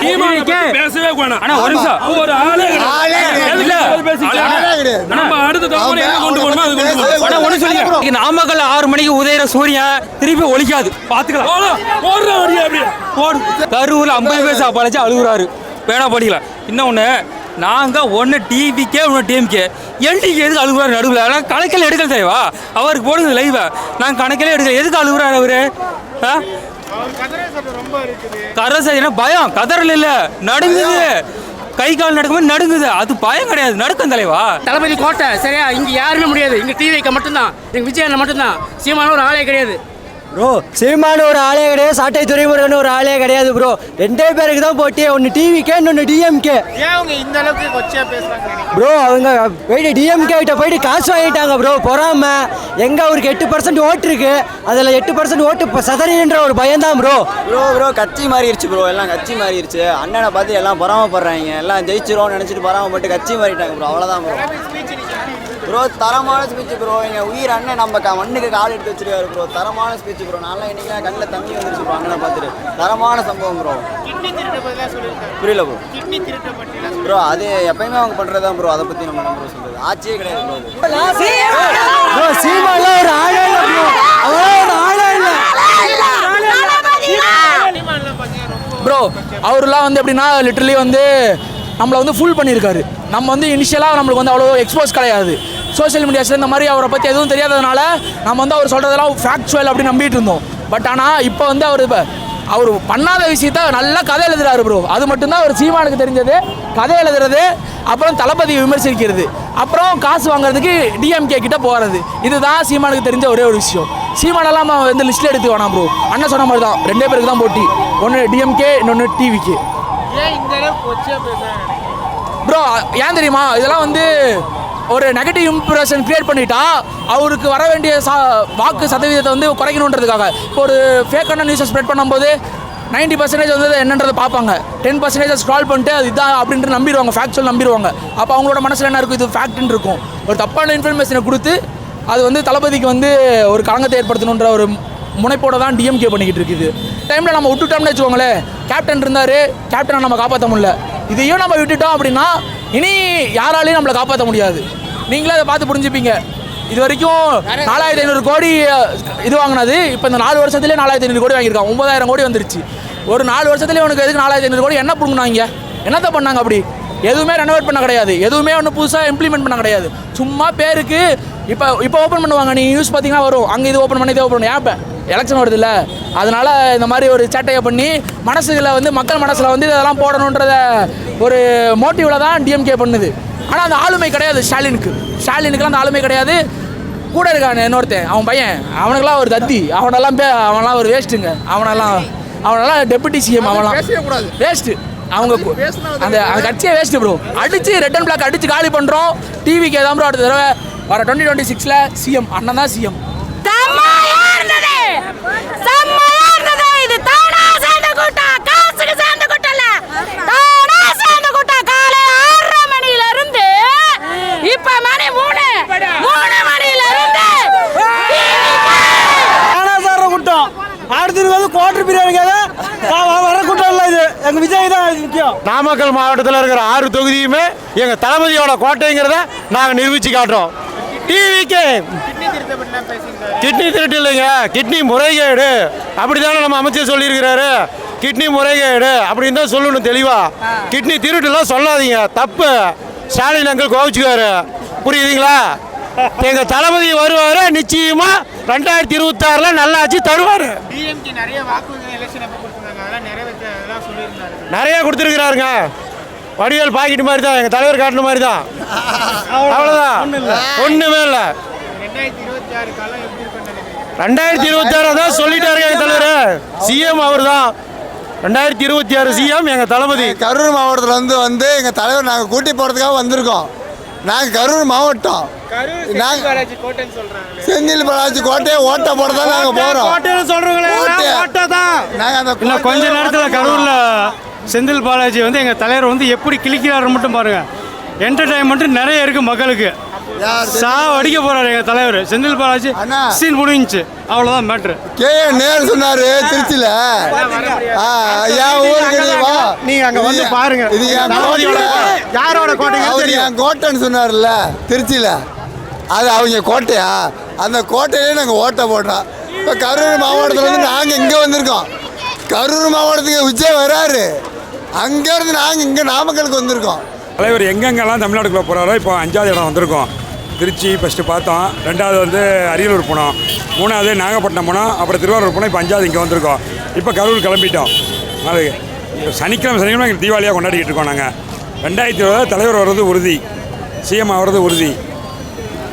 சீமானை பேசவே கூடாது. அண்ணா ஒரு நிமிஷம். ஒரு ஆளே. நம்ம அடுத்த தலைமுறை என்ன கொண்டு போகணுமோ அது கொண்டு போகணும். அண்ணா ஒண்ணு சொல்லுங்க. இன்னைக்கு நாமக்கல் ஆறு மணிக்கு உதயிற சூரியன் திருப்பி ஒழிக்காது. பாத்துக்கலாம். போடுறா வழியா அப்படியே. போடு. கரூர்ல ஐம்பது பேர் சாப்பாடு அழுகுறாரு. வேணா படிக்கல இன்னொன்று நாங்க ஒன்று டிவிக்கே ஒன்று டிஎம்கே எல்டிக்கு எதுக்கு அழுகுறாரு நடுவில்? ஆனால் கணக்கில் எடுக்கல தெரியவா அவருக்கு போடுங்க லைவை நான் கணக்கிலே எடுக்கல. எதுக்கு அழுகுறாரு அவரு? ஆ கரசை என்ன? பயம். கதறல் இல்ல. நடுங்குது. கை கால் நடுக்கும்போது நடுங்குது. அது பயம் கிடையாது. நடுக்கம் தலைவா. தளபதி கோட்டை சரியா? இங்க யாருமே முடியாது. இங்க டிவிக்க மட்டும்தான். எங்க விஜய் மட்டும்தான். சீமான ஒரு ஆளே கிடையாது. ப்ரோ சீமான ஒரு ஆளே கிடையாது சாட்டை துறைமுருகன் ஒரு ஆளே கிடையாது ப்ரோ ரெண்டே பேருக்கு தான் போட்டி ஒன்று டிவிக்கே இன்னொன்று டிஎம்கே இந்த அளவுக்கு கொச்சையா பேசுறாங்க ப்ரோ அவங்க போயிட்டு டிஎம்கே கிட்ட போயிட்டு காசு வாங்கிட்டாங்க ப்ரோ பொறாம. எங்க அவருக்கு எட்டு பர்சன்ட் ஓட்டு இருக்கு? அதில் எட்டு பர்சன்ட் ஓட்டு இப்போ சதறின்ற ஒரு பயம்தான் ப்ரோ ப்ரோ ப்ரோ கட்சி மாறிடுச்சு ப்ரோ எல்லாம் கட்சி மாறிடுச்சு. அண்ணனை பார்த்து எல்லாம் பொறாமப்படுறாங்க. எல்லாம் ஜெயிச்சிரும் நினச்சிட்டு பொறாமப்பட்டு கட்சி மாறிட்டாங்க ப்ரோ அவ்வளோதான் ப்ரோ ப்ரோ தரமான ஸ்பீச் ப்ரோ எங்க உயிர் அண்ணன் நம்ம க மண்ணுக்கு கால் எடுத்து வச்சிருக்காரு ப்ரோ தரமான ஸ்பீச் ப்ரோ நான்லாம் இன்னைக்கு கண்ணில் தண்ணி வந்துருச்சு ப்ரோ அண்ணனை பார்த்துட்டு. தரமான சம்பவம் ப்ரோ புரியல ப்ரோ ப்ரோ அது எப்பயுமே அவங்க பண்ணுறது தான் ப்ரோ அதை பற்றி நம்ம என்ன ப்ரோ சொல்கிறது ஆட்சியே கிடையாது ப்ரோ சீமான்லாம் ஒரு ஆளே இல்லை ப்ரோ அவன் ஒரு ஆளே இல்லை ப்ரோ அவர்லாம் வந்து எப்படின்னா லிட்டரலி வந்து நம்மளை வந்து ஃபுல் பண்ணியிருக்காரு. நம்ம வந்து இனிஷியலாக நம்மளுக்கு வந்து அவ்வளோ எக்ஸ்போஸ் கிடையாது. சோஷியல் மீடியாஸில் இந்த மாதிரி அவரை பற்றி எதுவும் தெரியாததுனால நம்ம வந்து அவர் சொல்கிறதெல்லாம் ஃபேக்சுவல் அப்படின்னு நம்பிட்டு இருந்தோம். பட் ஆனால் இப்போ வந்து அவர் இப்போ அவர் பண்ணாத விஷயத்த நல்லா கதை எழுதுறாரு ப்ரோ அது மட்டும்தான் அவர் சீமானுக்கு தெரிஞ்சது. கதை எழுதுறது அப்புறம் தளபதியை விமர்சிக்கிறது அப்புறம் காசு வாங்குறதுக்கு டிஎம்கே கிட்ட போகிறது இதுதான் சீமானுக்கு தெரிஞ்ச ஒரே ஒரு விஷயம். சீமானெல்லாம் நம்ம வந்து லிஸ்ட்டில் எடுத்து வேணாம் ப்ரோ அண்ணன் சொன்ன மாதிரி தான் ரெண்டே பேருக்கு தான் போட்டி. ஒன்று டிஎம்கே இன்னொன்று டிவிக்கு ப்ரோ ஏன் தெரியுமா? இதெல்லாம் வந்து ஒரு நெகட்டிவ் இம்ப்ரெஷன் கிரியேட் பண்ணிட்டா அவருக்கு வர வேண்டிய சா வாக்கு சதவீதத்தை வந்து குறைக்கணுன்றதுக்காக. இப்போ ஒரு ஃபேக்கான நியூஸை ஸ்ப்ரெட் பண்ணும்போது நைன்டி பர்சன்டேஜ் வந்து என்னன்றதை பார்ப்பாங்க. டென் பர்சன்டேஜ் ஸ்க்ரால் பண்ணிட்டு அது இதான் அப்படின்ட்டு நம்பிடுவாங்க ஃபேக்சுவல் நம்பிடுவாங்க. அப்போ அவங்களோட மனசில் என்ன இருக்கும்? இது ஃபேக்ட்னு இருக்கும். ஒரு தப்பான இன்ஃபர்மேஷனை கொடுத்து அது வந்து தளபதிக்கு வந்து ஒரு களங்கத்தை ஏற்படுத்தணுன்ற ஒரு முனைப்போட தான் டிஎம்கே பண்ணிக்கிட்டு இருக்குது. டைமில் நம்ம விட்டுட்டோம்னு வச்சுக்கோங்களேன் கேப்டன் இருந்தார் கேப்டனை நம்ம காப்பாற்ற முடியல. இதையும் நம்ம விட்டுட்டோம் அப்படின்னா இனி யாராலையும் நம்மளை காப்பாற்ற முடியாது. நீங்களே அதை பார்த்து புரிஞ்சுப்பீங்க. இது வரைக்கும் நாலாயிரத்தி ஐநூறு கோடி இது வாங்கினது இப்போ இந்த நாலு வருஷத்துலேயே நாலாயிரத்தி ஐநூறு கோடி வாங்கியிருக்கான். ஒன்பதாயிரம் கோடி வந்துருச்சு. ஒரு நாலு வருஷத்துலேயே உனக்கு எதுக்கு நாலாயிரத்தி ஐநூறு கோடி? என்ன பிடுங்கினாங்க? என்னத்தை பண்ணாங்க அப்படி? எதுவுமே ரெனோவேட் பண்ண கிடையாது. எதுவுமே ஒன்றும் புதுசாக இம்ப்ளிமெண்ட் பண்ண கிடையாது. சும்மா பேருக்கு இப்போ இப்போ ஓப்பன் பண்ணுவாங்க. நீங்கள் நியூஸ் பார்த்தீங்கன்னா வரும். அங்கே இது ஓப்பன் பண்ணி இது ஓப்பன் பண்ணி. ஏன் எலெக்ஷன் வருதுல்ல அதனால இந்த மாதிரி ஒரு சேட்டையை பண்ணி மனசுல வந்து மக்கள் மனசில் வந்து இதெல்லாம் போடணுன்றத ஒரு மோட்டிவில் தான் டிஎம்கே பண்ணுது. ஆனால் அந்த ஆளுமை கிடையாது ஸ்டாலினுக்கு. ஸ்டாலினுக்குலாம் அந்த ஆளுமை கிடையாது. கூட இருக்கான் இன்னொருத்தன் அவன் பையன். அவனுக்கெல்லாம் ஒரு தத்தி. அவனெல்லாம் பே அவனெல்லாம் ஒரு வேஸ்ட்டுங்க அவனெல்லாம் அவனெல்லாம் டெபுட்டி சிஎம் அவனெல்லாம். வேஸ்ட்டு அவங்க அந்த அந்த கட்சியே வேஸ்ட்டு ப்ரோ அடிச்சு ரெட் அண்ட் பிளாக் அடிச்சு காலி பண்ணுறோம் டிவிக்கு தான் ப்ரோ அடுத்த தடவை. வர டுவெண்ட்டி டுவெண்ட்டி சிக்ஸில் சிஎம் அண்ணன் தான் சிஎம் செம்மையா இருந்தது செம்மையா இருந்தது இது தானா சேர்ந்த கூட்டம் காசுக்கு சேர்ந்த கூட்டம் இல்ல தானா சேர்ந்த கூட்டம் காலை ஆறரை மணில இருந்து இப்ப மணி. மூணு மூணு மணில இருந்து. சார கூட்டம் அடுத்தது வந்து குவார்டர் பிரியாணிக்காக வர கூட்டம் இல்லை இது. எங்கள் விஜய் தான் இது முக்கியம். நாமக்கல் மாவட்டத்தில் இருக்கிற ஆறு தொகுதியுமே எங்கள் தளபதியோட கோட்டைங்கிறத நாங்கள் நிரூபித்து காட்டுறோம். டிவிக்கு கிட்னி திருட்டு கிட்னி இல்லைங்க. கிட்னி முறைகேடு. அப்படி தானே நம்ம அமைச்சர் சொல்லியிருக்கிறாரு. கிட்னி முறைகேடு அப்படின்னு தான் சொல்லணும் தெளிவாக கிட்னி திருட்டுலாம் சொல்லாதீங்க. தப்பு. ஸ்டாலின் அங்கிள் கோவிச்சுக்காரு புரியுதுங்களா? எங்கள் தளபதி வருவார் நிச்சயமாக ரெண்டாயிரத்தி இருபத்தாறுல நல்லாச்சு தருவார். டிஎம்கே நிறைய கொடுத்துருக்குறாருங்க. வடிவேல் பாக்கெட் மாதிரி தான் எங்கள் தலைவர் காட்டின மாதிரி தான் அவ்வளோதான் ஒன்றுமே இல்லை. ரெண்டாயிரத்தி இருபத்தி ஆறு தான் சொல்லிட்டாரு எங்கள் தலைவர். சிஎம் அவர் தான் ரெண்டாயிரத்தி இருபத்தி ஆறு சிஎம் எங்கள் தளபதி. கரூர் மாவட்டத்தில் வந்து வந்து எங்கள் தலைவர் நாங்கள் கூட்டி போகிறதுக்காக வந்திருக்கோம். நாங்கள் கரூர் மாவட்டம். செந்தில் பாலாஜி கோட்டையை ஓட்ட போட தான் நாங்கள் போகிறோம் அந்த இன்னும் கொஞ்ச நேரத்தில் கரூரில் செந்தில் பாலாஜி வந்து எங்கள் தலைவர் வந்து எப்படி கிழிக்கிறாரு மட்டும் பாருங்க. என்டர்டைன்மெண்ட் நிறைய இருக்குது மக்களுக்கு. சா அடிக்க போறாரு எங்க தலைவர். செந்தில் பாலாஜி. சீன் முடிஞ்சுச்சு. அவ்வளவுதான் மேட்ரு கே. நேரு சொன்னாரு திருச்சியில. நீங்க அங்க வந்து பாருங்க. இது கோட்டை. யாரோட கோட்டைங்க அவர். என் கோட்டைன்னு சொன்னார்ல திருச்சியில. அது அவங்க கோட்டையா? அந்த கோட்டையிலே நாங்கள் ஓட்டை போடுறோம். இப்போ கரூர் மாவட்டத்துல இருந்து நாங்கள் இங்கே வந்திருக்கோம். கரூர் மாவட்டத்துக்கு விஜய் வராரு. அங்கேருந்து நாங்கள் இங்கே நாமக்கலுக்கு வந்திருக்கோம். தலைவர் எங்கெங்கெல்லாம் தமிழ்நாட்டுக்குள்ள போகிறாரோ இப்போ அஞ்சாவது இடம் வந்திருக்கோம். திருச்சி ஃபஸ்ட்டு பார்த்தோம். ரெண்டாவது வந்து அரியலூர் போனோம். மூணாவது நாகப்பட்டினம் போனோம். அப்புறம் திருவாரூர் போனோம். இப்போ அஞ்சாவது இங்கே வந்திருக்கோம். இப்போ கரூர் கிளம்பிட்டோம். அது சனிக்கிழமை சனிக்கிழமை எங்களுக்கு தீபாவளியாக கொண்டாடிக்கிட்டு இருக்கோம் நாங்கள் ரெண்டாயிரத்தி இருபது தலைவர் வர்றது உறுதி. சிஎம் ஆகிறது உறுதி.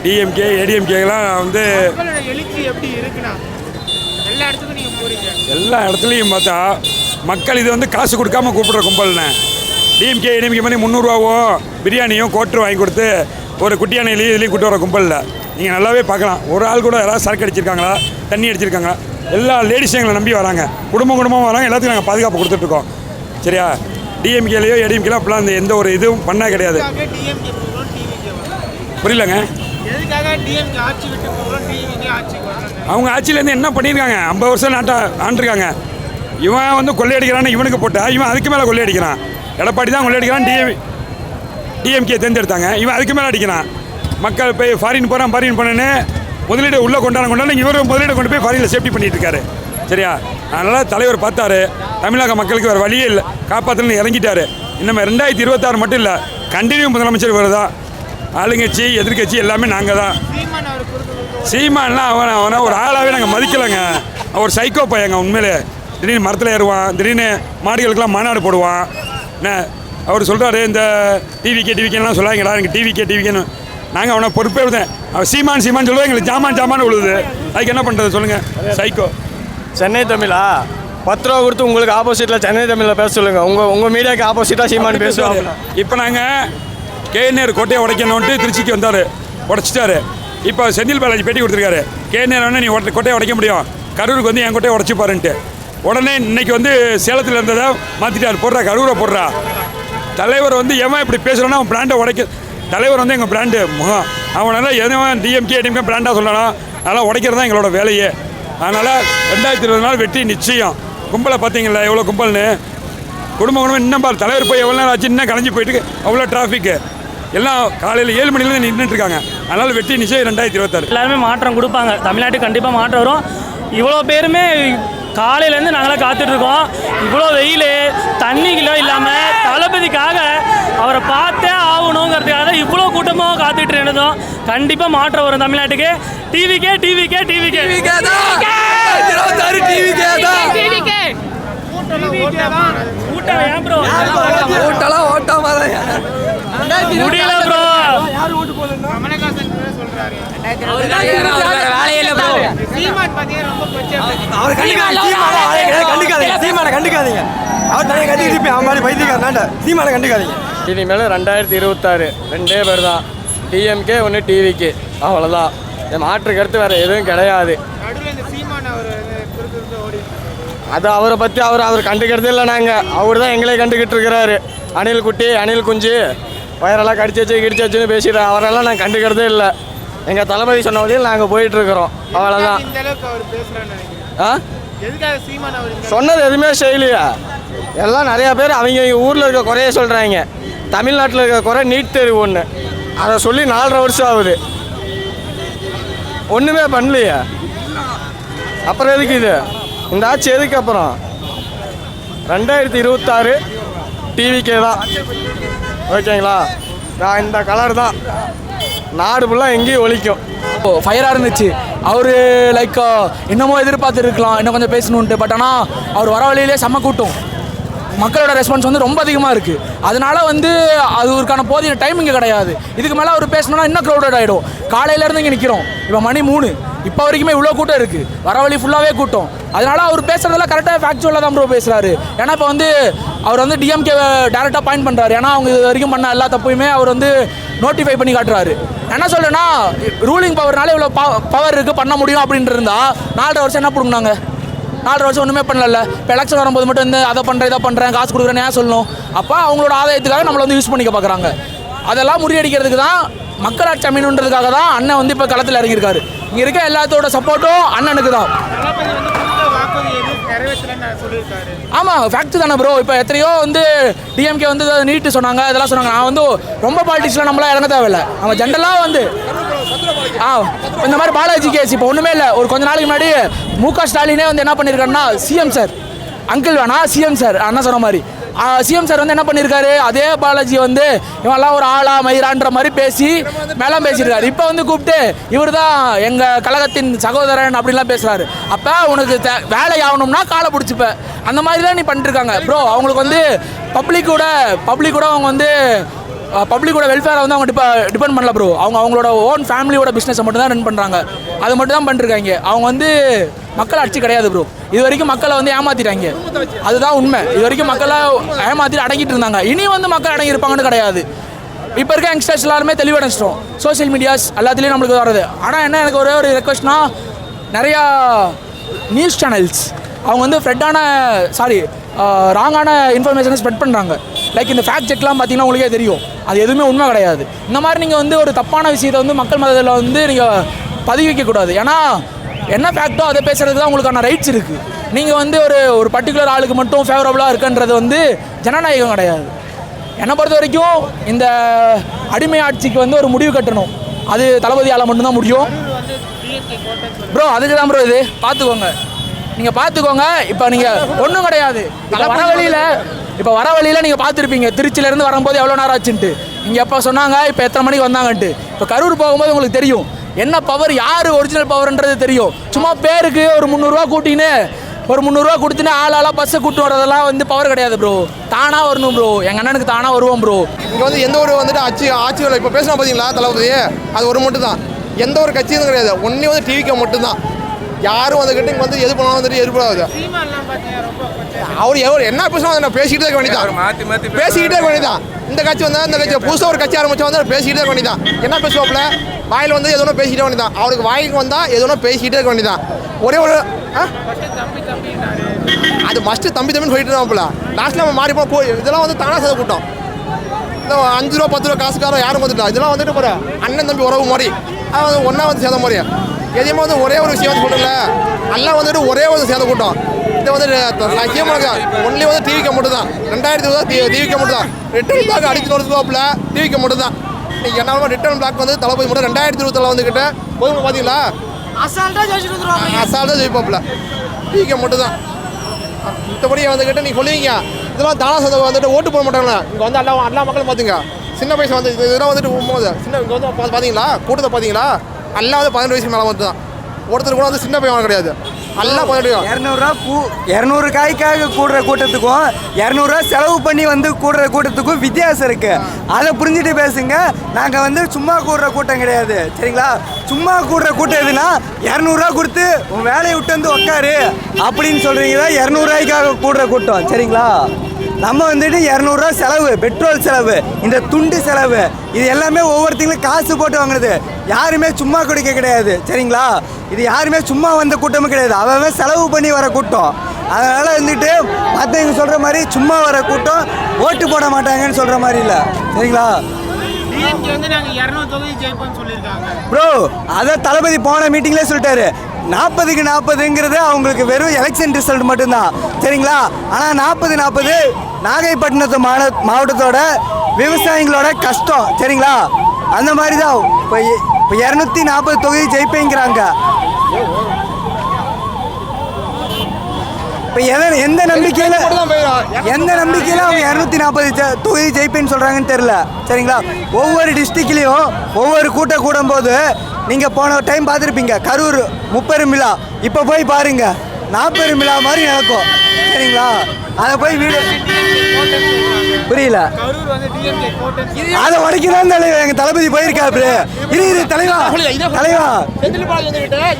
டிஎம்கே ஏடிஎம்கேலாம் வந்து எல்லா இடத்துலையும் பார்த்தா மக்கள் இது வந்து காசு கொடுக்காம கூப்பிடுற கும்பல்ண்ணே டிஎம்கே ஏடிஎம்கே மாதிரி முந்நூறுரூவாவோ பிரியாணியும் கோட்டர் வாங்கி கொடுத்து ஒரு குட்டியானையிலையும் இதுலேயும் கூட்டு வர கும்பலில். நீங்கள் நல்லாவே பார்க்கலாம். ஒரு ஆள் கூட யாராவது சரக்கு அடிச்சிருக்காங்களா? தண்ணி அடிச்சிருக்காங்களா? எல்லா லேடிஸும் எங்களை நம்பி வராங்க. குடும்பம் குடும்பமாக வராங்க. எல்லாத்துக்கும் நாங்கள் பாதுகாப்பு கொடுத்துட்ருக்கோம் சரியா? டிஎம்கேலையோ ஏடிஎம்கேலோ அப்படிலாம் அந்த எந்த ஒரு இதுவும் பண்ணா கிடையாது. புரியலங்க. அவங்க ஆட்சியிலேருந்து என்ன பண்ணியிருக்காங்க? ஐம்பது வருஷம் நாட்டா ஆண்டிருக்காங்க. இவன் வந்து கொள்ளையடிக்கிறான்னு இவனுக்கு போட்டா இவன் அதுக்கு மேலே கொள்ளையடிக்கிறான். எடப்பாடி தான் கொள்ளையடிக்கிறான் டிஎம் டிஎம்கே தேர்ந்தெடுத்தாங்க. இவன் அதுக்கு மேலே அடிக்கிறான். மக்கள் போய் ஃபாரின் போகிறான் ஃபாரின் போனேன்னு முதலீடு உள்ளே கொண்டாட கொண்டாட இவரும் முதலீடு கொண்டு போய் ஃபாரினில் சேஃப்டி பண்ணிட்டு இருக்காரு. சரியா? அதனால் தலைவர் பார்த்தாரு. தமிழக மக்களுக்கு வேறு வழியே இல்லை. காப்பாற்றணும்னு இறங்கிட்டாரு. இன்னும் ரெண்டாயிரத்தி இருபத்தாறு மட்டும் இல்லை கண்டினியூ முதலமைச்சர் வருதா ஆளுங்கட்சி எதிர்க்கட்சி எல்லாமே நாங்கள் தான். அவர் சீமான்லாம் அவனை அவனை ஒரு ஆளாகவே நாங்கள் மதிக்கலைங்க. அவன் ஒரு சைக்கோ பையங்க உண்மையிலே. திடீர்னு மரத்தில் ஏறுவான் திடீர்னு மாடுகளுக்கெல்லாம் மாநாடு போடுவான். அவர் சொல்கிறாரு இந்த டிவிக்கே டிவிக்கேலாம் சொல்லாங்கடா எனக்கு டிவிக்கே டிவிக்கேன்னு நாங்கள் அவனை பொறுப்பே விதேன் அவன் சீமான் சீமான் சொல்லுவோம் எங்களுக்கு ஜாமான் ஜாமான் விழுது அதுக்கு என்ன பண்ணுறது சொல்லுங்கள் சைக்கோ. சென்னை தமிழா? பத்து ரூபா கொடுத்து உங்களுக்கு ஆப்போசிட்டில் சென்னை தமிழில் பேச சொல்லுங்க. உங்க உங்க மீடியாக்கு ஆப்போசிட்டாக சீமான் பேசுவாங்க இப்போ நாங்கள் கேஎன்ஆர் கோட்டையை உடைக்கணுன்ட்டு திருச்சிக்கு வந்தார். உடைச்சிட்டாரு. இப்போ செந்தில் பாலாஜி பேட்டி கொடுத்துருக்காரு. கேஎன்ஆர் வேணா நீ கோட்டையை உடைக்க முடியும். கரூருக்கு வந்து என் கோட்டையை உடச்சி பாருன்ட்டு உடனே இன்னைக்கு வந்து சேலத்தில் இருந்ததை மாற்றிட்டார் போடுறா கருவூரை போடுறா. தலைவர் வந்து எவன் இப்படி பேசுகிறானோ அவன் பிராண்டை உடைக்க தலைவர் வந்து எங்கள் பிராண்டு முகம் அவனால் எதுவும் டிஎம்கே டிஎம்கே பிராண்டாக சொல்லணும் அதெல்லாம் உடைக்கிறது தான் எங்களோட வேலையே. அதனால் ரெண்டாயிரத்தி இருபது நாள் வெற்றி நிச்சயம். கும்பலை பார்த்தீங்களா எவ்வளோ கும்பல்னு? குடும்ப குடும்பம் இன்னும் பார் தலைவர் போய் எவ்வளோ நேரம் ஆச்சு இன்னும் கலைஞ்சி போயிட்டு அவ்வளோ டிராஃபிக்கு எல்லாம் காலையில் ஏழு மணிலேருந்து நின்றுட்டு இருக்காங்க. அதனால் வெற்றி நிச்சயம் ரெண்டாயிரத்தி இருபத்தாறு. எல்லாருமே மாற்றம் கொடுப்பாங்க. தமிழ்நாட்டுக்கு கண்டிப்பாக மாற்றம் வரும். இவ்வளோ பேருமே காலையிலேருந்து நாங்களாம் காத்துட்டு இருக்கோம் இவ்வளோ வெயில் தண்ணி கிலோ இல்லாமல் தளபதிக்காக அவரை பார்த்தே ஆகணுங்கிறதுக்காக இவ்வளோ கூட்டமாக காத்துட்டு இருந்தோம். கண்டிப்பாக மாற்றம் வரும் தமிழ்நாட்டுக்கு. டிவிக்கே டிவிக்கே டிவிக்கே கூட்டம் ஏன் ப்ரோ முடியல ப்ரோ கமலஹாசன் கூட சொல்றாரு. சீமான் பார்த்தீங்கன்னா ரொம்ப கொச்சை அவர் கண்டுக்காதீங்க கண்டுக்காதீங்க. சீமானை கண்டுக்காதீங்க. அவர் தனியாக கண்டுக்கிட்டு அவன் மாதிரி பைத்தியக்காரனாண்ட சீமானை கண்டுக்காதீங்க. இனிமேல் ரெண்டாயிரத்தி இருபத்தாறு ரெண்டே பேர் தான். டிஎம்கே ஒன்று டிவிக்கு. அவ்வளோதான் மாற்று கருத்து வேறு எதுவும் கிடையாது. நடுவில் இந்த சீமான் அவர் குறுக்கு குறுக்க ஓடி அது அவரை பற்றி அவர் அவர் கண்டுக்கிறதே இல்லை நாங்கள் அவர் தான் எங்களே கண்டுக்கிட்டு இருக்கிறாரு. அணில் குட்டி அணில் குஞ்சு. வயரெல்லாம் கடிச்சு வச்சு கிடிச்சு வச்சுன்னு பேசிடுறேன். அவரெல்லாம் நாங்கள் கண்டுக்கிறதே இல்லை. எங்கள் தளபதி சொன்ன வழியில் நாங்கள் போயிட்டுருக்குறோம். அவ்வளோதான் ஆ? சொன்னது எதுவுமே செய்யலையா. எல்லாம் நிறையா பேர் அவங்க ஊரில் இருக்க குறைய சொல்கிறாங்க தமிழ்நாட்டில் இருக்க குறை நீட் தேர்வு ஒன்று அதை சொல்லி நாலரை வருஷம் ஆகுது. ஒன்றுமே பண்ணலையா. அப்புறம் எதுக்கு இது? இந்த ஆட்சி எதுக்கு அப்புறம்? ரெண்டாயிரத்தி இருபத்தாறு டிவிக்கே தான். ஓகேங்களா? நான் இந்த கலர் தான். நாடு ஃபுல்லாக எங்கேயும் ஒழிக்கும். ஃபயராக இருந்துச்சு. அவர் லைக் இன்னமும் எதிர்பார்த்துருக்கலாம் இன்னும் கொஞ்சம் பேசணுன்ட்டு பட் ஆனால் அவர் வர வழியிலே செம்ம கூட்டம். மக்களோட ரெஸ்பான்ஸ் வந்து ரொம்ப அதிகமாக இருக்குது அதனால வந்து அதுக்கான போதிய டைம் இங்கே கிடையாது. இதுக்கு மேலே அவர் பேசணுன்னா இன்னும் க்ரௌடட் ஆகிடும் காலையிலேருந்து இங்கே நிற்கிறோம் இப்போ மணி மூணு. இப்போ வரைக்குமே இவ்வளோ கூட்டம் இருக்குது வர வழி ஃபுல்லாகவே கூட்டம். அதனால் அவர் பேசுகிறதெல்லாம் கரெக்டாக ஃபேக்சுவலாக தான் ப்ரோ பேசுகிறாரு ஏன்னா இப்போ வந்து அவர் வந்து டிஎம்கே டேரெக்டாக பாயிண்ட் பண்ணுறாரு ஏன்னா அவங்க இது வரைக்கும் பண்ண எல்லா தப்பையுமே அவர் வந்து நோட்டிஃபை பண்ணி காட்டுறாரு. என்ன சொல்கிறேன்னா ரூலிங் பவர்னால இவ்வளோ பவர் இருக்குது பண்ண முடியும் அப்படின்ட்டு இருந்தால் நாலரை வருஷம் என்ன பிடுங்கினாங்க? நாலரை வருஷம் ஒன்றுமே பண்ணல இப்போ எலெக்ஷன் வரும்போது மட்டும் வந்து அதை பண்ணுறேன் இதை பண்ணுறேன் காசு கொடுக்குறேன்னு ஏன் சொல்லணும்? அப்போ அவங்களோட ஆதாயத்துக்காக நம்மளை வந்து யூஸ் பண்ணிக்க பார்க்குறாங்க அதெல்லாம் முறியடிக்கிறதுக்கு தான் மக்களாட்சி அமையணுன்றதுக்காக தான் அண்ணன் வந்து இப்போ களத்தில் இறங்கியிருக்காரு. இங்கே இருக்க எல்லாத்தோட சப்போர்ட்டும் அண்ணனுக்கு தான். ஆமாம் ஃபேக்ட் தானே ப்ரோ இப்போ எத்தனையோ வந்து டிஎம்கே வந்து நீட்டு சொன்னாங்க இதெல்லாம் சொன்னாங்க. நான் வந்து ரொம்ப பாலிட்டிக்ஸ்லாம் நம்மளாம் இறங்க தேவையில்ல. அவன் ஜென்ரலாக வந்து ஆ இந்த மாதிரி பாலாஜி கேஸ் இப்போ ஒன்றுமே இல்லை. ஒரு கொஞ்ச நாளைக்கு முன்னாடி மு க ஸ்டாலினே வந்து என்ன பண்ணியிருக்காருன்னா சிஎம் சார் அங்கிள் வேணா சிஎம் சார் அண்ணா சொன்ன மாதிரி. சிஎம் சார் வந்து என்ன பண்ணியிருக்காரு அதே பாலாஜி வந்து இவெல்லாம் ஒரு ஆளா மயிரான்ற மாதிரி பேசி மேலாம் பேசியிருக்காரு. இப்போ வந்து கூப்பிட்டு இவர் தான் எங்கள் கழகத்தின் சகோதரன் அப்படின்லாம் பேசுகிறாரு அப்போ உனக்கு தே- வேலை ஆகணும்னா காலை பிடிச்சிப்ப அந்த மாதிரி தான் நீ பண்ணிட்டுருக்காங்க ப்ரோ அவங்களுக்கு வந்து பப்ளிக்கோட பப்ளிக்கோட அவங்க வந்து பப்ளிக்கோட வெல்ஃபேரை வந்து அவங்க டிப டிபெண்ட் பண்ணல ப்ரோ அவங்க அவங்களோட ஓன் ஃபேமிலியோட பிஸ்னஸை மட்டும் தான் ரன் பண்ணுறாங்க அதை மட்டும் தான் பண்ணிருக்காங்க. அவங்க வந்து மக்கள் அடிச்சு கிடையாது ப்ரோ இது வரைக்கும் மக்களை வந்து ஏமாத்திட்டாங்க. அதுதான் உண்மை. இது வரைக்கும் மக்களை ஏமாத்திட்டு அடங்கிட்டு இருந்தாங்க. இனி வந்து மக்கள் அடங்கி இருப்பாங்கன்னு கிடையாது. இப்போ இருக்க யங்ஸ்டர்ஸ் எல்லாருமே தெளிவடைச்சிட்டோம் சோஷியல் மீடியாஸ் எல்லாத்துலேயும் நம்மளுக்கு வர்றது. ஆனால் என்ன எனக்கு ஒரே ஒரு ரெக்வஸ்ட்னா நிறையா நியூஸ் சேனல்ஸ் அவங்க வந்து ஃப்ரெட்டான சாரி ராங்கான இன்ஃபர்மேஷனை ஸ்ப்ரெட் பண்ணுறாங்க லைக் இந்த ஃபேக்ட் செக்லாம் பார்த்தீங்கன்னா உங்களுக்கே தெரியும். அது எதுவுமே உண்மை கிடையாது. இந்த மாதிரி நீங்கள் வந்து ஒரு தப்பான விஷயத்தை வந்து மக்கள் மதத்தில் வந்து நீங்கள் பதிவு வைக்கக்கூடாது. ஏன்னா என்ன ஃபேக்ட்டோ அதை பேசுறதுக்கு தான் உங்களுக்கான ரைட்ஸ் இருக்குது நீங்கள் வந்து ஒரு ஒரு பர்டிகுலர் ஆளுக்கு மட்டும் ஃபேவரபுளாக இருக்குன்றது வந்து ஜனநாயகம் கிடையாது. என்னை பொறுத்த வரைக்கும் இந்த அடிமை ஆட்சிக்கு வந்து ஒரு முடிவு கட்டணும். அது தளபதியால் மட்டும்தான் முடியும். ப்ரோ அதுக்கு தான் ப்ரோ இது. பார்த்துக்கோங்க. நீங்கள் பார்த்துக்கோங்க. இப்போ நீங்கள் ஒன்றும் கிடையாது. வழியில் இப்போ வர வழியில் நீங்கள் பார்த்துருப்பீங்க. திருச்சியிலேருந்து வரும்போது எவ்வளோ நேரம் ஆச்சுன்ட்டு. இங்கே எப்போ சொன்னாங்க? இப்போ எத்தனை மணிக்கு வந்தாங்கன்ட்டு. இப்போ கரூர் போகும்போது உங்களுக்கு தெரியும். என்ன பவர் யார் ஒரிஜினல் பவர்ன்றது தெரியும். சும்மா பேருக்கு ஒரு முந்நூறுரூவா கூட்டின்னு ஒரு முந்நூறுரூவா கொடுத்துன்னு ஆள் ஆளாக பஸ்ஸை கூட்டு வரதெல்லாம் வந்து பவர் கிடையாது ப்ரோ தானாக வரணும் ப்ரோ எங்கள் அண்ணனுக்கு தானாக வருவோம் ப்ரோ இங்கே வந்து எந்த ஒரு வந்துட்டு ஆட்சி ஆட்சிகள் இப்போ பேசினா பார்த்தீங்களா தளபதி? அது ஒரு மட்டும் தான் எந்த ஒரு கட்சியும் கிடையாது. ஒன்றே வந்து டிவிக்கு மட்டும்தான். யாரும் வந்துக்கிட்டு இங்கே வந்து எது பண்ணாலும் வந்துட்டு எதிர்பாராது அவர் எவர் என்ன பேசுனா அதை பேசிக்கிட்டே இருக்க வேண்டியதான் மாற்றி மாற்றி பேசிக்கிட்டே இருக்க வேண்டியதான் இந்த கட்சி வந்தா இந்த கட்சி புதுசாக ஒரு கட்சி ஆரம்பிச்சா வந்து அவர் பேசிக்கிட்டே இருக்க வேண்டியதான் என்ன பேசுவாப்புல? வாயில் வந்து எதுவும் பேசிக்கிட்டே வேண்டியதான் அவருக்கு வாய்க்கு வந்தால் எதுவும் பேசிக்கிட்டே இருக்க வேண்டியதான் ஒரே ஒரு அது மஸ்ட்டு தம்பி தம்பின்னு சொல்லிட்டு இருப்பாப்புல லாஸ்ட்டில் நம்ம மாறி போய் இதெல்லாம் வந்து தானா சேர்ந்த கூட்டம். இந்த அஞ்சு ரூபா பத்து ரூபா காசுக்காரன் யாரும் வந்துட்டா? இதெல்லாம் வந்துட்டு போகிற அண்ணன் தம்பி உறவு மாதிரி. அது வந்து ஒன்றா வந்து சேர்ந்த மாதிரி எதையுமே வந்து ஒரே ஒரு விஷயம் வந்து எல்லாம் வந்துட்டு ஒரே ஒரு சேர்ந்த கூட்டம். இது வந்து சத்தியமாக ஒன்லி வந்து டிவிக்கு மட்டும் தான் ரெண்டாயிரத்தி இருபது டிவிக்கு மட்டும் தான் ரிட்டர்ன் பிளாக் அடிச்சு நோட்டுவாப்புல டிவிக்கு மட்டும் தான் இன்னைக்கு என்ன ரிட்டர்ன் பிளாக் வந்து தளபதி மட்டும் ரெண்டாயிரத்தி இருபத்தில் வந்துக்கிட்டு பொதுமக்கள் பார்த்தீங்களா அசால்ட்டா ஜெயிச்சுட்டு வந்துருவாங்க. அசால்ட்டாக ஜெயிப்பாப்புல டிவிக்கு மட்டும் தான் மற்றபடி வந்துக்கிட்டு நீ சொல்லுவீங்க. இதெல்லாம் தானா சந்தை வந்துட்டு ஓட்டு போட மாட்டாங்களே. இங்கே வந்து எல்லா எல்லா மக்களும் பார்த்துங்க சின்ன வயசு வந்து இது- இதெல்லாம் வந்துட்டு சின்ன இங்கே வந்து பார்த்தீங்களா கூட்டத்தை பார்த்தீங்களா எல்லாம் வந்து பதினெட்டு வயசு மேலே மட்டும் தான் ஒருத்தர் கூட வந்து சின்ன பையன் கிடையாது. எல்லாம் பதினெட்டு இரநூறுவா கூ இரநூறு காய்க்காக கூடுற கூட்டத்துக்கும் இரநூறுவா செலவு பண்ணி வந்து கூடுற கூட்டத்துக்கும் வித்தியாசம் இருக்கு. அதை புரிஞ்சுட்டு பேசுங்க. நாங்கள் வந்து சும்மா கூடுற கூட்டம் கிடையாது. சரிங்களா? சும்மா கூடுற கூட்டம் எதுனா இரநூறுவா கொடுத்து உன் வேலையை விட்டு வந்து உட்காரு அப்படின்னு சொல்கிறீங்க இரநூறுவாய்க்காக கூடுற கூட்டம். சரிங்களா? நம்ம வந்துட்டு இரநூறுவா செலவு பெட்ரோல் செலவு இந்த துண்டு செலவு இது எல்லாமே ஒவ்வொருத்தங்களும் காசு போட்டு வாங்குறது. யாருமே சும்மா கொடுக்க கிடையாது சரிங்களா? இது யாருமே சும்மா வந்த கூட்டமும் கிடையாது. அவன் செலவு பண்ணி வர கூட்டம். அதனால வந்துட்டு மற்றவங்க சொல்ற மாதிரி சும்மா வர கூட்டம் ஓட்டு போட மாட்டாங்கன்னு சொல்ற மாதிரி இல்லை. சரிங்களா? ப்ரோ அதை தளபதி போன மீட்டிங்லேயே சொல்லிட்டாரு. நாற்பதுக்கு நாற்பதுங்கிறது அவங்களுக்கு வெறும் எலெக்ஷன் ரிசல்ட் மட்டும்தான். சரிங்களா? ஆனால் நாற்பது நாற்பது நாகைப்பட்டினத்து மாவட்ட மாவட்டத்தோட விவசாயிகளோட கஷ்டம் சரிங்களா? அந்த மாதிரி தான் இப்போ இப்போ இரநூத்தி நாற்பது தொகுதி ஜெயிப்பேங்கிறாங்க. இப்போ எதை எந்த நம்பிக்கையில் எந்த நம்பிக்கையில் அவங்க இரநூத்தி நாற்பது தொகுதி ஜெயிப்பேன்னு சொல்கிறாங்கன்னு தெரில சரிங்களா? ஒவ்வொரு டிஸ்ட்ரிக்ட்லேயும் ஒவ்வொரு கூட்டம் கூடும்போது நீங்கள் போன டைம் பார்த்துருப்பீங்க. கரூர் முப்பெரும் விழா. இப்போ போய் பாருங்கள் நாற்பெரும் விழா மாதிரி நடக்கும். சரிங்களா? அதை போய் வீடு புரியல. அதை உடைக்கிறான் தலைவர். எங்கள் தளபதி போயிருக்காரு இரு இரு தலைவா. தலைவா.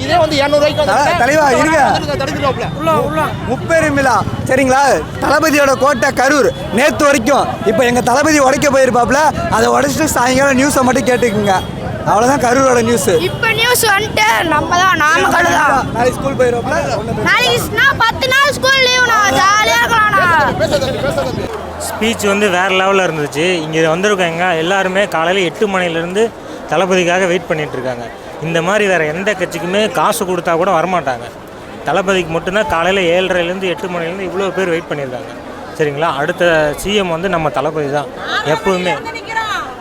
இதே வந்து இரநூறுவாய்க்கு தலைவா, இருங்க. முப்பெரும் விழா சரிங்களா? தளபதியோட கோட்டை கரூர். நேற்று வரைக்கும். இப்போ எங்கள் தளபதி உடைக்க போயிருப்பாப்ல. அதை உடைச்சிட்டு சாயங்காலம் நியூஸை மட்டும் கேட்டுக்குங்க. அவ்வளோதான் கரூரோட நியூஸ் இப்ப நியூஸ் வந்துட்டு நம்ம தான் நாமக்கல் தான். நாளைக்கு ஸ்கூல் போயிருவாப்ல நாளைக்கு பத்து நாள் ஸ்கூல் லீவுண்ணா ஜாலியா இருக்கலாம்ண்ணா ஸ்பீச் வந்து வேறு லெவலில் இருந்துச்சு. இங்கே வந்திருக்கவங்க எல்லாருமே காலையில் எட்டு மணிலேருந்து தளபதிக்காக வெயிட் பண்ணிட்டு இருக்காங்க. இந்த மாதிரி வேறு எந்த கட்சிக்குமே காசு கொடுத்தா கூட வரமாட்டாங்க. தளபதிக்கு மட்டும்தான் காலையில் ஏழரைலேருந்து எட்டு மணிலேருந்து இவ்வளோ பேர் வெயிட் பண்ணியிருக்காங்க. சரிங்களா? அடுத்த சிஎம் வந்து நம்ம தளபதி தான். எப்பவுமே.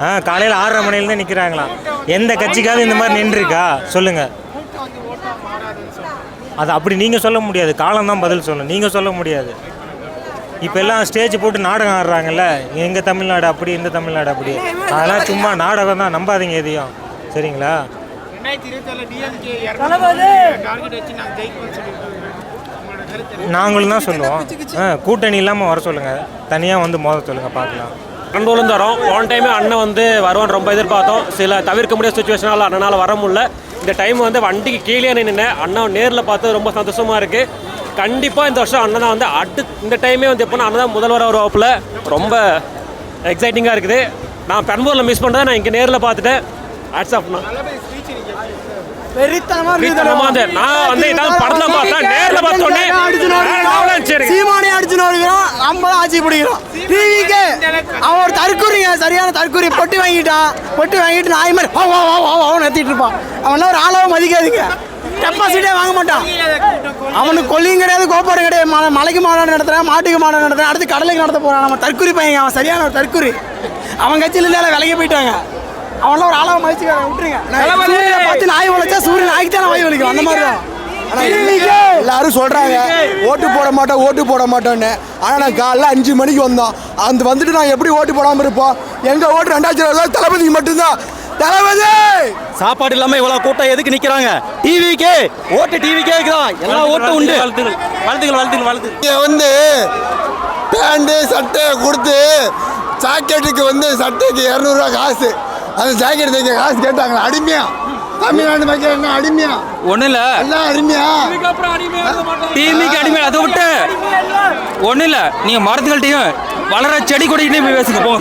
ஆ காலையில் ஆறரை மணிலேருந்து நிற்கிறாங்களாம் எந்த கட்சிக்காவது இந்த மாதிரி நின்றுருக்கா? சொல்லுங்கள் அது அப்படி நீங்கள் சொல்ல முடியாது. காலம் தான் பதில் சொல்லணும். நீங்கள் சொல்ல முடியாது. இப்போ எல்லாம் ஸ்டேஜ் போட்டு நாடகம் ஆடுறாங்கல்ல. எங்கள் தமிழ்நாடு அப்படி இந்த தமிழ்நாடு அப்படி. அதெல்லாம் சும்மா நாடகம் தான். நம்பாதீங்க எதையும். சரிங்களா? நாங்களும் தான் சொல்லுவோம். ஆ கூட்டணி இல்லாமல் வர சொல்லுங்கள் தனியாக வந்து மோத சொல்லுங்கள் பார்க்கலாம். ரெண்டு வரோம் ஒன் டைமே அண்ணன் வந்து வருவான் ரொம்ப எதிர்பார்த்தோம். சில தவிர்க்க முடியாத சுச்சுவேஷனால் அண்ணனால் வர முடியல. இந்த டைம் வந்து வண்டிக்கு கீழே நின்று அண்ணன் நேரில் பார்த்து ரொம்ப சந்தோஷமாக இருக்குது கண்டிப்பாக இந்த வருஷம் அண்ணன் தான் வந்து அடுத்து இந்த டைமே வந்து எப்போனா அண்ணன் தான் முதல்வராக வருவாப்புல. ரொம்ப எக்ஸைட்டிங்காக இருக்குது. நான் பெரம்பூரில் மிஸ் பண்ணுறேன் நான் இங்கே நேரில் பார்த்துட்டேன். வாட்ஸ் ஆஃப்னா வெறித்தனமா வந்து நான் வந்து இதான் படத்துல பார்த்தேன், நேர்ல பார்த்த உடனே நம்ம தான் ஆட்சி பிடிக்கிறோம். டிவிக்கு அவன் ஒரு தற்கூரிங்க சரியான தற்கூரி பொட்டி வாங்கிட்டான் பொட்டி வாங்கிட்டு நாய் மாதிரி ஓ ஓ ஓ ஓ நிறுத்திட்டு இருப்பான். அவன்லாம் ஒரு ஆளாவும் மதிக்காதீங்க. டெபாசிட்டே வாங்க மாட்டான். அவனுக்கு கொல்லியும் கிடையாது கோப்பாடும் கிடையாது. மலை மலைக்கு மாநாடு நடத்துறேன் மாட்டுக்கு மாநாடு நடத்துறேன் அடுத்து கடலுக்கு நடத்த போறான். நம்ம தற்கூரி பையன் அவன் சரியான ஒரு தற்கூரி அவன் கட்சியில இருந்தால விலகி போயிட்டாங்க. அவன்லாம் ஒரு ஆளாவை மதிச்சு விட்டுருங்க. பார்த்து நாய் வளைச்சா சூரியன் நாய்க்கு தான் வாய் வலிக்கும் அந்த மாதிரி தான். எல்லாரும் சொல்றாங்க ஓட்டு போட மாட்டோம் ஓட்டு போட மாட்டோன்னு ஆனா நான் காலைல அஞ்சு மணிக்கு வந்தோம். அந்த வந்துட்டு நான் எப்படி ஓட்டு போடாம இருப்போம்? எங்க ஓட்டு ரெண்டாயிரத்தி இருபது தளபதிக்கு மட்டும்தான். தளபதி! சாப்பாடு இல்லாம இவ்வளவு கூட்டம் எதுக்கு நிக்கிறாங்க? டிவிக்கு ஓட்டு டிவிக்கே இருக்குதான் எல்லா ஓட்டும் உண்டு. வாழ்த்துகள் வாழ்த்து இங்க வந்து பேண்ட்டு சட்டை கொடுத்து ஜாக்கெட்டுக்கு வந்து சட்டைக்கு இரநூறுவா காசு. அந்த ஜாக்கெட் தைக்க காசு கேட்டாங்களா? அடிமையா? தமிழ்நாடு மக்கள் என்ன அடிமையா? ஒன்றும் இல்லை எல்லாம் அடிமையா? டிவிக்கு அடிமை அதை விட்டு. ஒன்றும் இல்லை. நீங்கள் மரத்துக்கள்கிட்டையும் வளர செடி கொடிக்கிட்டே போய் பேசுங்க போங்க